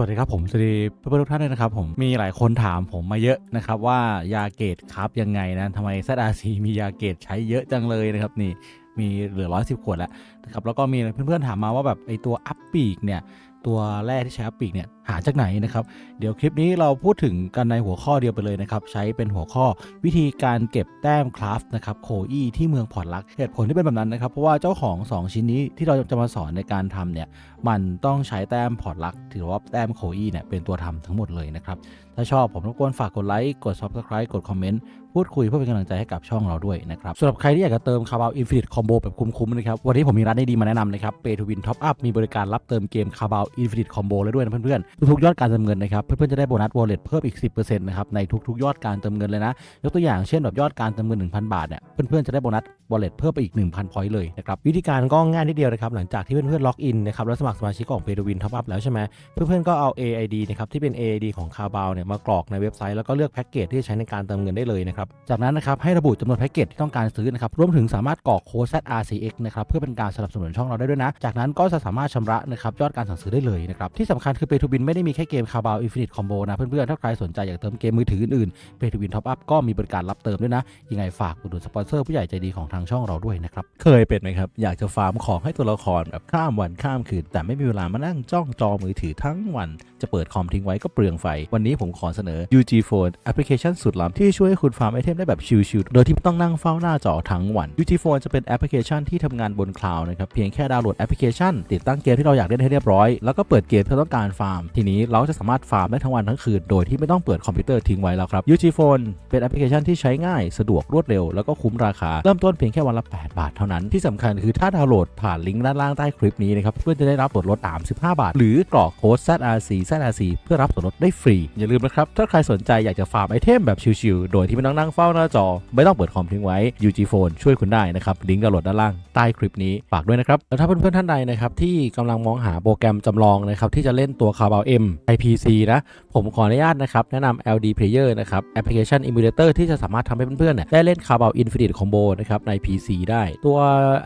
วัสดีครับผมสวัสดีเพื่อนๆทุกท่านด้วยนะครับผมมีหลายคนถามผมมาเยอะนะครับว่ายาเกตครับยังไงนะทำไม ZRC มียาเกตใช้เยอะจังเลยนะครับนี่มีเหลือร้อยสิบขวดแล้วนะครับแล้วก็มีเพื่อนๆถามมาว่าแบบไอตัวอัพปีกเนี่ย ตัวแร่ที่ใช้อัพปีกเนี่ยหาจากไหนนะครับ เดี๋ยวคลิปนี้เราพูดถึงกันในหัวข้อเดียวไปเลยนะครับ ใช้เป็นหัวข้อวิธีการเก็บแต้มคราฟนะครับโคอีที่เมืองพอร์ตลักเหตุผลที่เป็นแบบนั้นนะครับเพราะว่าเจ้าของ 2 ชิ้นนี้ที่เราจะมาสอนในการทำเนี่ยมันต้องใช้แต้มพอร์ตลักถือว่าแต้มโคอีเนี่ยเป็นตัวทำทั้งหมดเลยนะครับ ถ้าชอบผมรบกวนฝากกดไลค์กด Subscribe กดคอมเมนต์พูดคุยเพื่อเป็นกำลังใจให้กับช่องเราด้วยนะครับสำหรับใครที่อยากจะเติมคาบาวอินฟินิตคอมโบแบบคุ้มๆนะครับวันนี้ผมมีร้านดีๆมาแนะนำนะครับเปทูวินท็อปอัพมีบริการรับเติมเกมคาบาวอินฟินิตคอมโบเลยด้วยนะเพื่อนๆทุกๆยอดการเติมเงินนะครับเพื่อนๆจะได้โบนัสวอลเล็ตเพิ่มอีก 10%นะครับในทุกๆ ยอดการเติมเงินเลยนะ ยกตัวอย่างเช่นแบบยอดการเติมเงิน 1,000 บาทเนี่ยเพื่อนๆจะได้โบนัสวอลเล็ตเพิ่มไปอีก 1,000พอยต์เลยนะครับวิธีการก็ง่ายนิดเดียวนะครับหลังจากที่เพื่อนๆล็อกอินนะครับแล้วสมัครสมาชิกของ Pay to Win Top Up แล้วใช่ไหมเพื่อนๆก็เอา AID นะครับที่เป็น AID ของ c a r b a o เนี่ยมากรอกในเว็บไซต์แล้วก็เลือกแพ็กเกจที่จะใช้ในการเติมเงินได้เลยนะครับ จากนั้นนะครับให้ระบุจำนวนแพ็กเกจที่ต้องการซื้อนะครับรวมถึงสามารถกรอกโค้ด ZRCX นะครับเพื่อเป็นการสนับสนุนช่องเราได้ด้วยนะ จากนั้นก็จะสามารถชำระนะครับยอดการสั่งซื้อได้เลยนะครับที่สำคัญคือ Pay to Win ไม่ได้มีแค่เกม Carbao Infinite Combo นะเพื่อนๆถ้าใครสนใจอยากเติมเกมมือถืออื่นๆ Pay to Win Top Up ก็มีบริการรับเติมด้วยนะยังไงฝากอุดหนุนสปอนเซอร์ผู้ใหญ่ใจดีของทางช่องเราด้วยนะครับเคยเป็นไหมครับอยากจะฟาร์มของให้ตัวละครแบบข้ามวันข้ามคืนแต่ไม่มีเวลามานั่งจ้องจอมือถือทั้งวันจะเปิดคอมทิ้งไว้ก็เปลืองไฟ วันนี้ผมขอเสนอ UG Phone แอปพลิเคชันสุดล้ำที่ช่วยให้คุณฟาร์มไอเทมได้แบบชิลๆ โดยที่ไม่ต้องนั่งเฝ้าหน้าจอทั้งวัน UG Phone จะเป็นแอปพลิเคชันที่ทำงานบนคลาวด์นะครับ เพียงแค่ดาวน์โหลดแอปพลิเคชัน ติดตั้งเกมที่เราอยากเล่นให้เรียบร้อย แล้วก็เปิดเกมที่เราต้องการฟาร์ม ทีนี้เราจะสามารถฟาร์มได้ทั้งวันทั้งคืน โดยที่ไม่ต้องเปิดคอมพิวเตอร์ทิ้งไว้แล้วครับ UG Phone เป็นแอปพลิเคชันที่ใช้ง่าย สะดวกรวดเร็ว แล้วก็คุ้มราคา เริ่มต้นเพียงแค่วันละ 8 บาทเท่านั้น ที่สำคัญคือถ้าดาวน์โหลดผ่านลิงก์ด้านล่างใต้คลิปนี้นะครับเพื่อนจะได้รับส่วนลด35 บาท หรือกรอกโค้ด ZRC ZRC เพื่อรับส่วนลดได้ฟรีอย่าลืมนะครับ ถ้าใครสนใจอยากจะฟาร์มไอเทมแบบชิลๆโดยที่ไม่ต้องนั่งเฝ้าหน้าจอ ไม่ต้องเปิดคอมทิ้งไว้ UG Phone ช่วยคุณได้นะครับ ลิงก์ดาวน์โหลดด้านล่างใต้คลิปนี้ ฝากด้วยนะครับ แล้วถ้าเพื่อนๆท่านใดนะครับที่กำลังมองหาโปรแกรมจำลองนะครับที่จะเล่นตัว c a r b a o M IPC นะ ผมขออนุญาตนะครับแนะนำ LD Player นะครับแอปพลิเคชัน Emulator ที่จะสามารถทำให้เพื่อนๆเนี่ยได้เล่น c a r b a o Infinite Combo นะครับใน PC ได้ตัว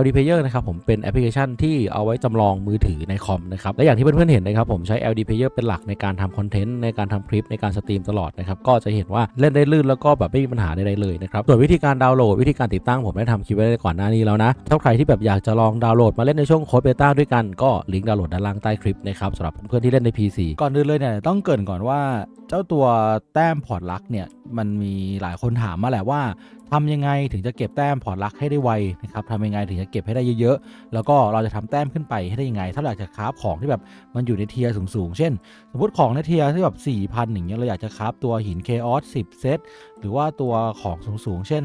LD Player นะครับผมเป็นแอปพลิเคชันที่เอาไว้จำลองมือถือในคอมนะครับและอย่างที่เพื่อนๆเห็นนะครับผมใช้ LD Player เป็นหลักในการทำคอนเทนต์ในการทำคลิปในการสตรีมตลอดนะครับก็จะเห็นว่าเล่นได้ลื่นแล้วก็แบบไม่มีปัญหาใดๆเลยนะครับส่วนวิธีการดาวน์โหลดวิธีการติดตั้งผมได้ทำคลิปไว้ก่อนหน้านี้แล้วนะถ้าใครที่แบบอยากจะลองดาวน์โหลดมาเล่นในช่วงโค้ดเบต้าด้วยกันก็ลิงก์ดาวน์โหลดด้านล่างใต้คลิปนะครับสำหรับเพื่อนๆที่เล่นใน PC ก่อนอื่นเลยเนี่ยต้องเกรินก่อนว่าเจ้าตัวแต้มพอร์ตลักเนี่ยมันมีหลายคนถามมาแหละว่า ทำยังไงถึงจะเก็บแต้มพอร์ตลักให้ได้ไวนะครับทำยังไงถึงจะเก็บให้ได้เยอะๆ แล้วก็เราจะทำแต้มขึ้นไปให้ได้ยังไง ถ้าเราอยากจะคราฟของที่แบบมันอยู่ในเทียร์สูงๆ เช่น สมมติของในเทียร์ที่แบบ4,000อย่างเงี้ยเราอยากจะคราฟตัวหินเคออส10 เซต หรือว่าตัวของสูงๆ เช่น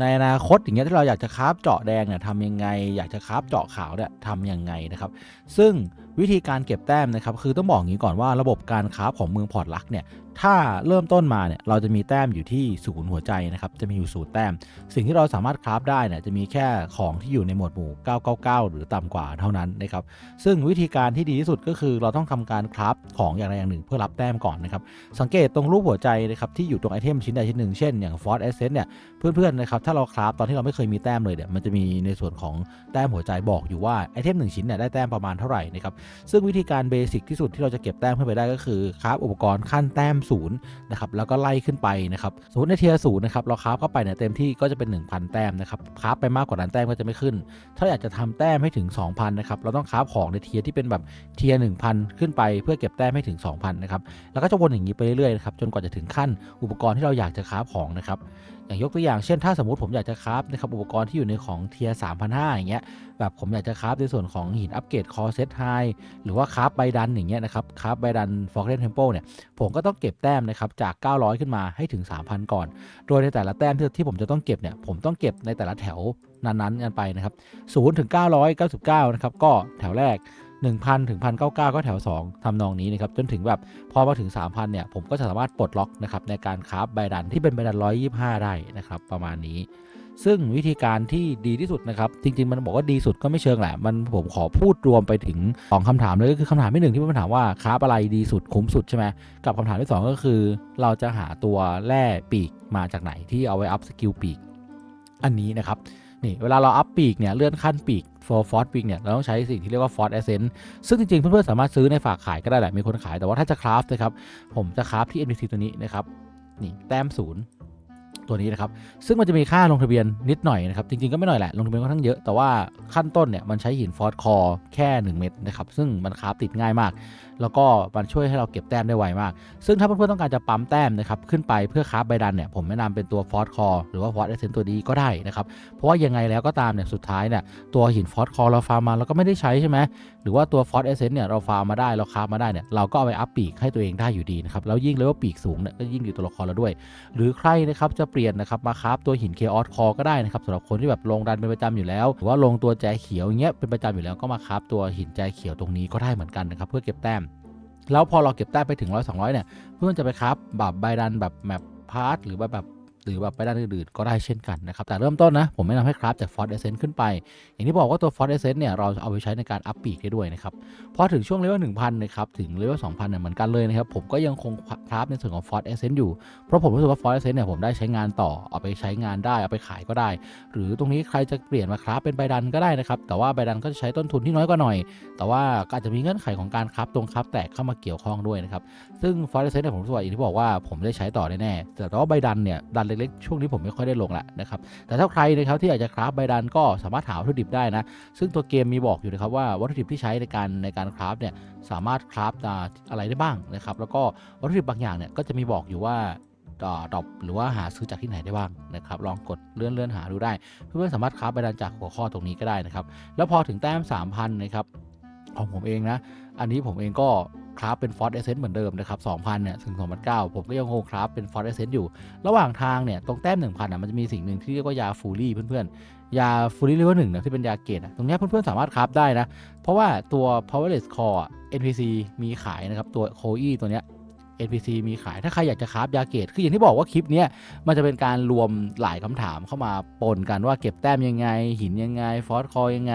ในอนาคตอย่างเงี้ยที่เราอยากจะคราฟเจาะแดงเนี่ยทำยังไง อยากจะคราฟเจาะขาวเนี่ยทำยังไงนะครับ ซึ่งวิธีการเก็บแต้มนะครับคือต้องบอกอย่างนี้ก่อนว่าระบบการคราของเมืองพอร์ตลักเนี่ยถ้าเริ่มต้นมาเนี่ยเราจะมีแต้มอยู่ที่ศูนย์หัวใจนะครับจะมีอยู่ศูนย์แต้ม สิ่งที่เราสามารถคราฟได้เนี่ยจะมีแค่ของที่อยู่ในหมวดหมู่ 999 หรือต่ำกว่าเท่านั้นนะครับซึ่งวิธีการที่ดีที่สุดก็คือเราต้องทำการคราฟของอย่างใดอย่างหนึ่งเพื่อรับแต้มก่อนนะครับสังเกตตรงรูปหัวใจนะครับที่อยู่ตรงไอเทมชิ้นใดชิ้นหนึ่งเช่นอย่าง Force Essence เนี่ยเพื่อนๆนะครับถ้าเราคราฟตอนที่เราไม่เคยมีแต้มเลยเนี่ยมันจะมีในส่วนของแต้มหัวใจบอกอยู่ว่าไอเทมหนึ่งชิ้นเนี่ยได้แต้มประมาณเท่าไหร่นะครับซึ่งวิธีการเบสิกที่สุดที่เราจะเก็บแต้มขึ้นไปได้ก็คือคราฟอุปกรณ์ขั้นแต้มศูนย์นะครับแล้วก็ไล่ขึ้นไปนะครับสมมติในเทียร์ศูนย์นะครับเราคราฟเข้าไปเนี่ยเต็มที่ก็จะเป็น 1,000 แต้มนะครับคราฟไปมากกว่านั้นแต้มก็จะไม่ขึ้น ถ้าอยากจะทำแต้มให้ถึง 2,000นะครับเราต้องคราฟของในเทียร์ที่เป็นแบบเทียร์1,000 ขึ้นไปเพื่อเก็บแต้มให้ถึง 2,000นะครับแล้วก็จะวนอย่างนี้ไปเรื่อยๆนะครับจนกว่าจะถึงขั้นอุปกรณ์ที่เราอยากจะคราฟของนะครับ อย่างยกตัวอย่างเช่น ถ้าสมมติผมอยากจะคราฟนะครับอุปกรณ์ที่อยู่ในของเทียร์3,500อย่างเงี้ยแบบผมอยากจะคราฟในส่วนของหินอัปเกรดคอเซตไฮหรือว่าคราฟใบดันอย่างเงี้ยนะครับคราฟใบดันฟอร์เรนเทมเพิลเนี่ยผมก็ต้องเก็บแต้มนะครับจาก 900 ขึ้นมาให้ถึง 3,000 ก่อน โดยในแต่ละแต้มที่ที่ผมจะต้องเก็บเนี่ยผมต้องเก็บในแต่ละแถวนั้นๆกันไปนะครับ0ถึง999 นะครับก็แถวแรก 1,000 ถึง 1,099 ก็แถว 2ทำนองนี้นะครับจนถึงแบบพอมาถึง 3,000 เนี่ย ผมก็จะสามารถปลดล็อกนะครับในการคราฟใบดันที่เป็นใบดัน 125 ได้นะครับประมาณนี้ ซึ่งวิธีการที่ดีที่สุดนะครับ จริง ๆ มันบอกว่าดีสุดก็ไม่เชิงแหละ มันผมขอพูดรวมไปถึงสองคำถามเลยก็คือคำถามที่หนึ่งที่มันถามว่าคราฟอะไรดีสุดคุ้มสุดใช่ไหมกับคำถามที่สองก็คือ เราจะหาตัวแร่ปีกมาจากไหนที่เอาไว้อัพสกิลปีกอันนี้นะครับ นี่เวลาเราอัพปีกเนี่ยเลื่อนขั้นปีก for f o r t ปีกเนี่ยเราต้องใช้สิ่งที่เรียกว่า Fort Essence ซึ่งจริงๆ เพื่อนๆสามารถซื้อในฝากขายก็ได้แหละมีคนขายแต่ว่าถ้าจะคราฟนะครับผมจะคราฟที่ NPC ตัวนี้นะครับนี่แต้มศูนย์ ตัวนี้นะครับ ซึ่งมันจะมีค่าลงทะเบียนนิดหน่อยนะครับ จริงๆก็ไม่หน่อยแหละ ลงทะเบียนค่อนข้างเยอะ แต่ว่าขั้นต้นเนี่ยมันใช้หินฟอสคอร์แค่ 1 เม็ดนะครับ ซึ่งมันคาฟติดง่ายมาก แล้วก็มันช่วยให้เราเก็บแต้มได้ไวมาก ซึ่งถ้าเพื่อนๆต้องการจะปั๊มแต้มนะครับขึ้นไปเพื่อคาฟใบดันเนี่ยผมแนะนำเป็นตัวฟอสคอร์หรือว่าฟอสเอเซนตัวนี้ก็ได้นะครับ เพราะว่ายังไงแล้วก็ตามเนี่ยสุดท้ายเนี่ยตัวหินฟอสคอร์เราฟาร์มมาเราก็ไม่ได้ใช้ใช่ไหมหรือว่าตัวฟอสเอเซนเนี่ยเราฟาร์มมาได้เราคาฟมาได้เนี่ยเราก็เอาไปอัพปีกให้ตัวเองได้อยู่ดีนะครับแล้วยิ่งเลเวลปีกสูงเนี่ยก็ยิ่งอยู่ตัวละครเราด้วย หรือใครนะครับจะเปลี่ยนนะครับมาคราฟตัวหินเคออสคอก็ได้นะครับสำหรับคนที่แบบลงดันเป็นประจำอยู่แล้วหรือว่าลงตัวแจเขียวอย่างเงี้ยเป็นประจำอยู่แล้วก็มาคราฟตัวหินแจเขียวตรงนี้ก็ได้เหมือนกันนะครับเพื่อเก็บแต้ม แล้วพอเราเก็บแต้มไปถึงร้อยสองร้อยเนี่ยเพื่อนจะไปครับแบบใบดันแบบแมปพาร์ทหรือแบบ หรือแบบใบดันอื่นๆก็ได้เช่นกันนะครับ แต่เริ่มต้นนะ ผมแนะนำให้ครับจากฟอร์ดเอเซนขึ้นไป อย่างที่บอกว่าตัวฟอร์ดเอเซนเนี่ยเราเอาไปใช้ในการอัพปีกได้ด้วยนะครับ พอถึงช่วงเลเวล1000นะครับถึงเลเวล2000เนี่ยเหมือนกันเลยนะครับ ผมก็ยังคงคราฟในส่วนของฟอร์ดเอเซนอยู่ เพราะผมรู้สึกว่าฟอร์ดเอเซนเนี่ยผมได้ใช้งานต่อเอาไปใช้งานได้เอาไปขายก็ได้ หรือตรงนี้ใครจะเปลี่ยนมาคราฟเป็นใบดันก็ได้นะครับแต่ว่าใบดันก็จะใช้ต้นทุนที่น้อยกว่าหน่อย แต่ว่าก็อาจจะมีเงื่อนไขของการครับตรงครับแตกเข้ามาเกี่ยวข้องด้วยนะครับซึ่งฟอร์เรสเซนเนี่ยผมรู้สึกว่าอย่างที่บอกว่าผมได้ใช้ต่อแน่ๆแต่ว่าใบดันเนี่ยดันเล็กๆ ช่วงนี้ผมไม่ค่อยได้ลงละนะครับ แต่ถ้าใครนะครับที่อยากจะคราฟใบดันก็สามารถหาวัตถุดิบได้นะ ซึ่งตัวเกมมีบอกอยู่นะครับว่าวัตถุดิบที่ใช้ในการในการคราฟเนี่ยสามารถคราฟอะไรได้บ้างนะครับ แล้วก็วัตถุดิบบางอย่างเนี่ยก็จะมีบอกอยู่ว่าดอปหรือว่าหาซื้อจากที่ไหนได้บ้างนะครับ ลองกดเลื่อนเลื่อนหาดูได้ เพื่อนๆสามารถคราฟใบดันจากหัวข้อตรงนี้ก็ได้นะครับ แล้วพอถึงแต้ม 3,000 นะครับ ของผมเองนะ อันนี้ผมเองก็คราฟเป็นฟอสเอเซนต์เหมือนเดิมนะครับ2,000เนี่ยถึง2,009ผมก็ยังคงคราฟเป็นฟอสเอเซนต์อยู่ ระหว่างทางเนี่ยตรงแต้ม 1,000อะมันจะมีสิ่งหนึ่งที่เรียกว่ายาฟูรี่เพื่อนๆ ยาฟูรี่เลเวลหนึ่งนะที่เป็นยาเกตอะตรงเนี้ยเพื่อนๆสามารถคราฟได้นะ เพราะว่าตัว powerless core อ NPC มีขายนะครับตัวโคอีตัวเนี้ย NPC มีขายถ้าใครอยากจะคราฟยาเกตคืออย่างที่บอกว่าคลิปเนี้ยมันจะเป็นการรวมหลายคำถามเข้ามาปนกันว่าเก็บแต้มยังไง หินยังไง ฟอสคอยังไง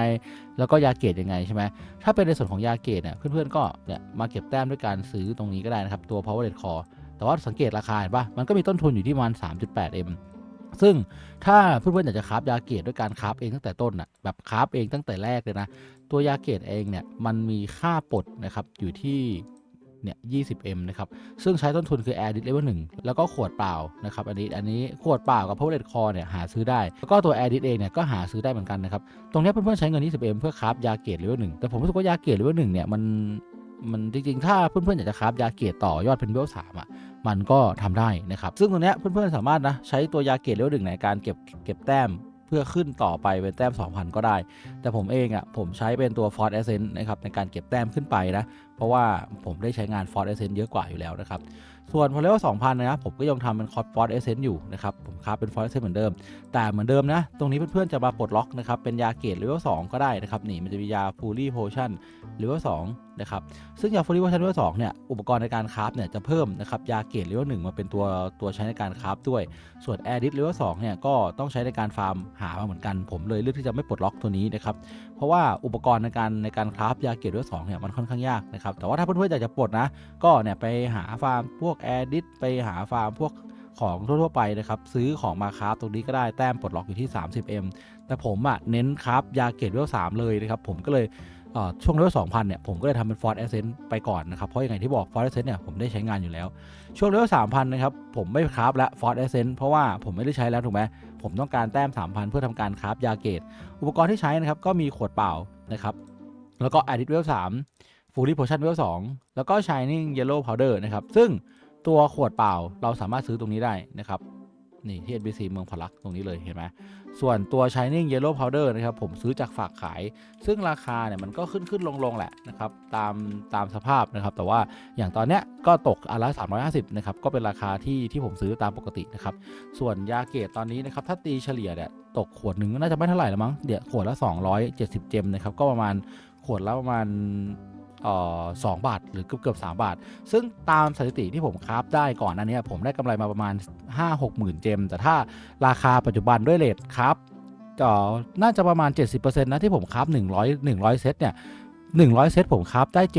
แล้วก็ยาเกตยังไงใช่ไหมถ้าเป็นในส่วนของยาเกตเนี่ยเพื่อนๆก็เนี่ยมาเก็บแต้มด้วยการซื้อตรงนี้ก็ได้นะครับตัว power rate core แต่ว่าสังเกตราคาเห็นปะมันก็มีต้นทุนอยู่ที่ประมาณ 3.8m ซึ่งถ้าเพื่อนๆอยากจะคราฟยาเกตด้วยการคราฟเองตั้งแต่ต้นอะแบบคราฟเองตั้งแต่แรกเลยนะ ตัวยาเกตเองเนี่ยมันมีค่าปลดนะครับอยู่ที่ เนี่ย 20m นะครับ ซึ่งใช้ต้นทุนคือ Air d i s Level 1 แล้วก็ขวดเปล่านะครับ อันนี้อันนี้ขวดเปล่ากับ Power Rate Core เนี่ยหาซื้อได้ แล้วก็ตัว Air d i s เองเนี่ยก็หาซื้อได้เหมือนกันนะครับ ตรงนี้เพื่อนๆใช้เงิน 20m เพื่อคราฟยาเกตเลเวลหนึ่งแต่ผมรู้สึกว่ายาเกตเลเวลหนึ่งเนี่ยมันมันจริงๆ ถ้าเพื่อนๆ อยากจะคราฟยาเกตต่อยอดเป็นเลเวลสามอะ มันก็ทำได้นะครับ ซึ่งตรงนี้เพื่อนๆ สามารถนะใช้ตัวยาเกตเลเวลหนึ่งในการเก็บเก็บแต้ม เพื่อขึ้นต่อไปเป็นแต้ม 2,000 ก็ได้ แต่ผมเองอะผมใช้เป็นตัว Ford Ascent นะครับในการเก็บแต้มขึ้นไปนะ เพราะว่าผมได้ใช้งาน Ford Ascent เยอะกว่าอยู่แล้วนะครับ ส่วนพอเลเวล2,000 นะครับ ผมก็ยังทำเป็นคอร์ดฟอร์เอเซนต์อยู่นะครับ ผมคราฟเป็นฟอร์เอเซนต์เหมือนเดิม แต่เหมือนเดิมนะ ตรงนี้เพื่อนๆจะมาปลดล็อกนะครับ เป็นยาเกตเลเวล2ก็ได้นะครับ นี่มันจะมียาฟูลี่โพชั่นเลเวล2นะครับ ซึ่งยาฟูลี่โพชั่นเลเวล2เนี่ย อุปกรณ์ในการคราฟเนี่ยจะเพิ่มนะครับ ยาเกตเลเวล1มาเป็นตัวตัวใช้ในการคราฟด้วย ส่วนแอร์ดิสเลเวล2เนี่ยก็ต้องใช้ในการฟาร์มหามาเหมือนกัน ผมเลยเลือกที่จะไม่ปลดล็อกตัวนี้นะครับเพราะว่าอุปกรณ์ในการในการคราฟยาเกตเลเวล2เนี่ยมันค่อนข้างยากนะครับแต่ว่าถ้าเพื่อนๆอยากจะปลดนะ ก็เนี่ยไปหาฟาร์มพวกแอร์ดิสไปหาฟาร์มพวกของทั่วๆไปนะครับซื้อของมาคราฟตรงนี้ก็ได้แต้มปลดล็อกอยู่ที่ 30m แต่ผมอะ่ะเน้นคราฟยาเกตเลเวล3เลยนะครับผมก็เลยช่วงเลเวล2,000เนี่ยผมก็เลยทำเป็นฟอร์ดแอสเซนต์ไปก่อนนะครับ เพราะอย่างไรที่บอกฟอร์ดแอสเซนต์เนี่ยผมได้ใช้งานอยู่แล้ว ช่วงเลเวล3,000นะครับผมไม่คราฟและฟอร์ดแอสเซนต์เพราะว่าผมไม่ได้ใช้แล้วถูกไหม ผมต้องการแต้ม 3,000 เพื่อทำการคราฟยาเกต อุปกรณ์ที่ใช้นะครับก็มีขวดเปล่านะครับ แล้วก็แอดิทเวลสามฟูลี่โพชั่นเวลสองแล้วก็ชายนิ่งเยลโล่พาวเดอร์นะครับ ซึ่งตัวขวดเปล่าเราสามารถซื้อตรงนี้ได้นะครับ นี่ที่ NBC เมืองพลักตรงนี้เลยเห็นไหมส่วนตัว Shining Yellow Powder นะครับผมซื้อจากฝากขาย ซึ่งราคาเนี่ยมันก็ขึ้นขึ้นลงลงแหละนะครับตามตามสภาพนะครับ แต่ว่าอย่างตอนเนี้ยก็ตกอันละ350นะครับก็เป็นราคาที่ที่ผมซื้อตามปกตินะครับส่วนยาเกตตอนนี้นะครับถ้าตีเฉลี่ยเนี่ยตกขวดหนึ่งน่าจะไม่เท่าไหร่แล้วมั้งเดี๋ยวขวดละ 270 เจมนะครับก็ประมาณขวดละประมาณ สองบาท หรือเกือบเกือบสามบาท ซึ่งตามสถิติที่ผมคราฟได้ก่อนอันเนี้ยผมได้กำไรมาประมาณ 5-6หมื่นเจม แต่ถ้าราคาปัจจุบันด้วยเลทครับก็น่าจะประมาณ 70%นะที่ผมคราฟ100 100 เซตเนี่ย 100 เซตผมคราฟได้ 70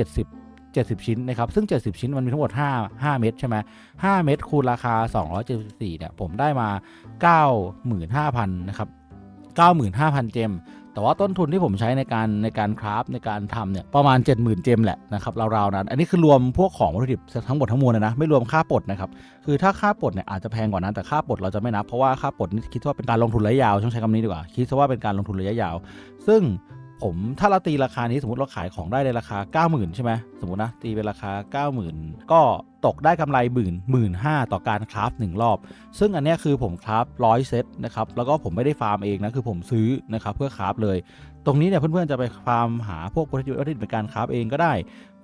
70 ชิ้นนะครับ ซึ่ง 70 ชิ้นมันมีทั้งหมด 5 5 เม็ดใช่ไหม5เม็ดคูณราคา 274เนี่ยผมได้มา 95,000 นะครับ 95,000 เจม แต่ว่าต้นทุนที่ผมใช้ในการในการคราฟในการทำเนี่ยประมาณ 70,000 เจมแหละนะครับราวๆนั้น อันนี้คือรวมพวกของวัตถุดิบทั้งหมดทั้งมวลเลยนะไม่รวมค่าปลดนะครับคือถ้าค่าปลดเนี่ยอาจจะแพงกว่านั้นแต่ค่าปลดเราจะไม่นับเพราะว่าค่าปลดนี่คิดว่าเป็นการลงทุนระยะยาวต้องใช้คำนี้ดีกว่าคิดซะว่าเป็นการลงทุนระยะยาว ซึ่งผมถ้าเราตีราคานี้สมมติเราขายของได้ในราคา 90,000 ใช่ไหมสมมตินะตีเป็นราคา 90,000 ก็ ตกได้กำไรหมื่นหมื่นห้าต่อการคราฟหนึ่งรอบ ซึ่งอันนี้คือผมคราฟร้อยเซตนะครับแล้วก็ผมไม่ได้ฟาร์มเองนะคือผมซื้อนะครับเพื่อคราฟเลย ตรงนี้เนี่ยเพื่อนๆจะไปฟาร์มหาพวกวัตถุดิบในการคราฟเองก็ได้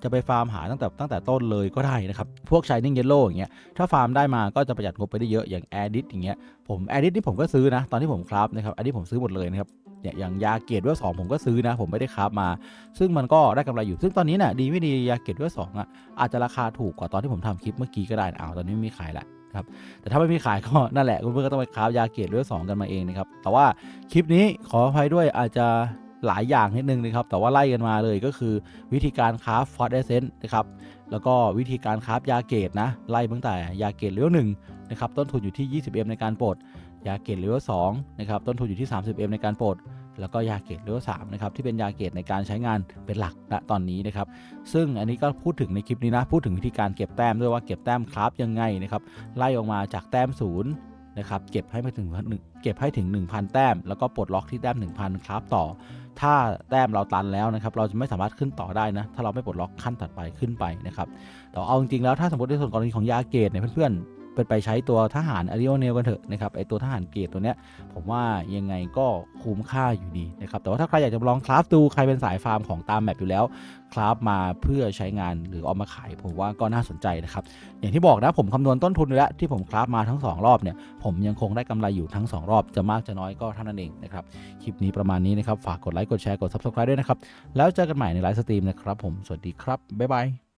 จะไปฟาร์มหาตั้งแต่ตั้งแต่ต้นเลยก็ได้นะครับ พวก Shining Yellow อย่างเงี้ยถ้าฟาร์มได้มาก็จะประหยัดงบไปได้เยอะอย่าง a d i t อย่างเงี้ยผม a d i t นี่ผมก็ซื้อนะ ตอนที่ผมคราฟนะครับอันนี้ผมซื้อหมดเลยนะครับเนี่ยอย่างยาเกตเวลสองผมก็ซื้อนะ ผมไม่ได้คราฟมา ซึ่งมันก็ได้กำไรอยู่ซึ่งตอนนี้เนี่ยดีไม่ดียาเกตเวลสองอะอาจจะราคาถูกกว่าตอนที่ผมทำคลิปเมื่อกี้ก็ได้นะอ้าวตอนนี้ไม่มีขายแล้วครับแต่ถ้าไม่มีขายก็นั่นแหละคุณเพื่อนก็ต้องไปคราฟยาเกตเวลสองกันมาเองนะครับแต่ว่าคลิปนี้ขออภัยด้วยอาจจะ หลายอย่างนิดนึงนะครับ แต่ว่าไล่กันมาเลยก็คือวิธีการคราฟฟอร์ดเอเซนนะครับ แล้วก็วิธีการคราฟยาเกตนะ ไล่ตั้งแต่ยาเกตเลเวลหนึ่งนะครับ ต้นทุนอยู่ที่ 20M ในการปลด ยาเกตเลเวลสองนะครับ ต้นทุนอยู่ที่ 30M ในการปลด แล้วก็ยาเกตเลเวลสามนะครับ ที่เป็นยาเกตในการใช้งานเป็นหลักณตอนนี้นะครับ ซึ่งอันนี้ก็พูดถึงในคลิปนี้นะ พูดถึงวิธีการเก็บแต้มด้วยว่าเก็บแต้มคราฟยังไงนะครับ ไล่ออกมาจากแต้มศูนย์ นะครับเก็บให้ไปถึงเก็บให้ถึง 1,000 แต้ม แล้วก็ปลดล็อกที่แต้ม 1,000 ครับต่อ ถ้าแต้มเราตันแล้วนะครับเราจะไม่สามารถขึ้นต่อได้นะถ้าเราไม่ปลดล็อกขั้นถัดไปขึ้นไปนะครับแต่เอาจริงๆแล้วถ้าสมมติในส่วนกรณีของยาเกตเนี่ยเพื่อนๆ เป็นไปใช้ตัวทหารอาริโอเนลกันเถอะนะครับไอตัวทหารเกตตัวเนี้ยผมว่ายังไงก็คุ้มค่าอยู่ดีนะครับแต่ว่าถ้าใครอยากจะลองคราฟดูใครเป็นสายฟาร์มของตามแมปอยู่แล้วคราฟมาเพื่อใช้งานหรือเอามาขายผมว่าก็น่าสนใจนะครับอย่างที่บอกนะผมคำนวณต้นทุนแล้วที่ผมคราฟมาทั้ง 2 รอบเนี่ยผมยังคงได้กำไรอยู่ทั้ง 2 รอบจะมากจะน้อยก็เท่านั้นเองนะครับคลิปนี้ประมาณนี้นะครับฝากกดไลค์กดแชร์กด subscribe ด้วยนะครับแล้วเจอกันใหม่ในไลฟ์สตรีมนะครับผมสวัสดีครับบ๊ายบาย